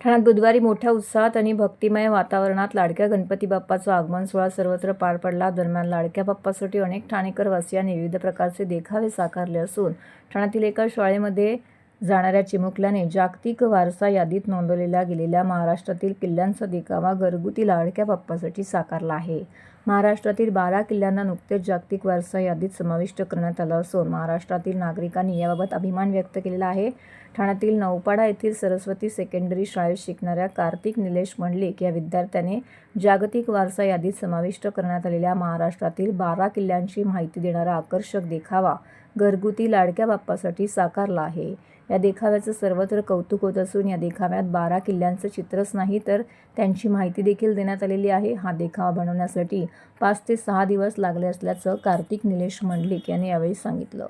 ठाण्यात बुधवारी मोठ्या उत्साहात आणि भक्तिमय वातावरणात लाडक्या गणपती बाप्पाचा आगमन सोहळा सर्वत्र पार पडला. दरम्यान लाडक्या बाप्पासाठी अनेक ठाणेकर वासियांनी विविध प्रकारचे देखावे साकारले असून ठाण्यातील एका शाळेमध्ये जाणाऱ्या चिमुकल्याने जागतिक वारसा यादीत नोंदवलेल्या गेलेल्या महाराष्ट्रातील किल्ल्यांचा देखावा घरगुती लाडक्या बाप्पासाठी साकारला आहे. महाराष्ट्रातील बारा किल्ल्यांना नुकतेच जागतिक वारसा यादीत समाविष्ट करण्यात आलं असून महाराष्ट्रातील नागरिकांनी याबाबत अभिमान व्यक्त केलेला आहे. ठाण्यातील नौपाडा येथील सरस्वती सेकंडरी शाळेत शिकणाऱ्या कार्तिक निलेश मंडलिक या विद्यार्थ्याने जागतिक वारसा यादीत समाविष्ट करण्यात आलेल्या महाराष्ट्रातील बारा किल्ल्यांची माहिती देणारा आकर्षक देखावा घरगुती लाडक्या बाप्पासाठी साकारला आहे. या देखाव्याचं सर्वत्र कौतुक होत असून या देखाव्यात बारा किल्ल्यांचं चित्रच नाही तर त्यांची माहिती देखील देण्यात आलेली आहे. हा देखावा बनवण्यासाठी पाच ते सहा दिवस लागले असल्याचं कार्तिक निलेश मंडलिक यांनी यावेळी सांगितलं.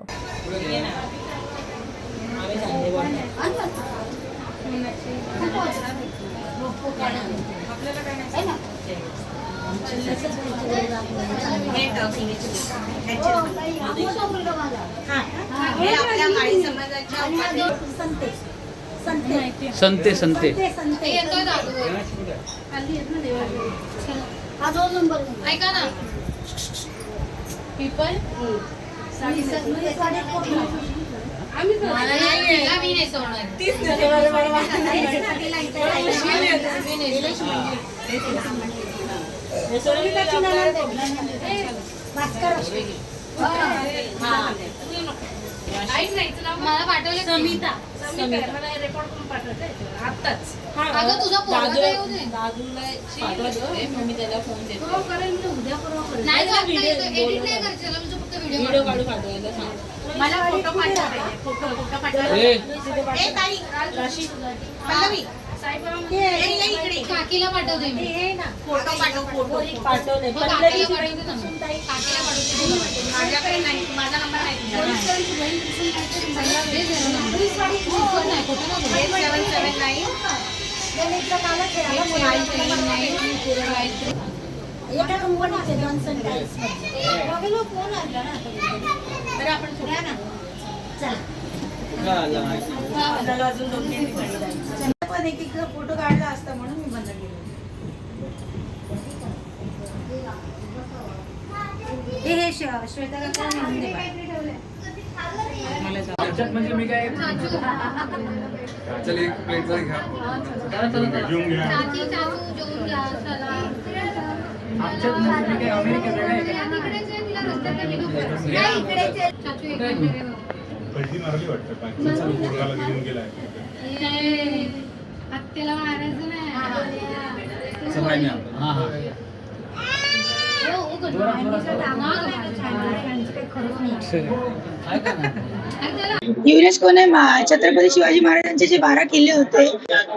संते संते. हा दोन नंबर. ऐका ना. पीपल नाही हा. मला पाठवलं समिता अगं तुझा नाही करायचं, त्याला म्हणजे फक्त व्हिडिओ मला फोटो पाठवा फोटो फोटो पाठवा ए, पल्लवी. काकीला पाठवते मी. फोटो पाठव फोटो पाठवले. काकीला पाठवते ना मी. काकीला पाठवते माझ्याकडे नाही माझा नंबर नाही. एका कंपनीचे जॉन्सन टाईल्स फोन आला ना. बरं आपण पुढे ना. पण एक एक फोटो काढला असता म्हणून मी बंद केलं. हे हे श्वे- श्वेता काका म्हणजे मी काय चल एक प्लेट जरी घ्या. घ्या. आमच्यात म्हणजे मी काय काय? बघ. कळती मारली वाटतं पाचशेचा पोरगाला घेऊन गेलाय. ए, आत्याला मारायचं नाही असं पाहिजे आपल्याला. हा, हा. हो, हो, गं. जोरात, जोरात, जोरात. ऐका ना युनेस्कोने छत्रपती शिवाजी महाराजांचे जे बारा किल्ले होते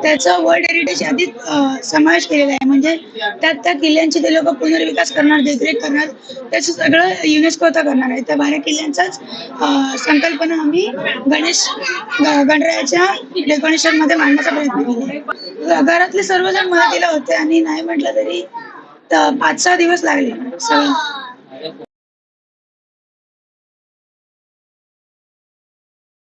त्याचा वर्ल्ड हेरिटेज यादीत समावेश केलेला आहे. म्हणजे त्यात त्या किल्ल्यांची ते लोक पुनर्विकास करणार देखरेख करणार त्याचं सगळं युनेस्को आता करणार आहे. त्या बारा किल्ल्यांचाच संकल्पना आम्ही गणेश गणरायाच्या डेकोरेशनमध्ये मांडण्याचा प्रयत्न केला घरातले सर्वजण मदतीला होते आणि नाही म्हटलं तरी पाच सहा दिवस लागले. सगळं.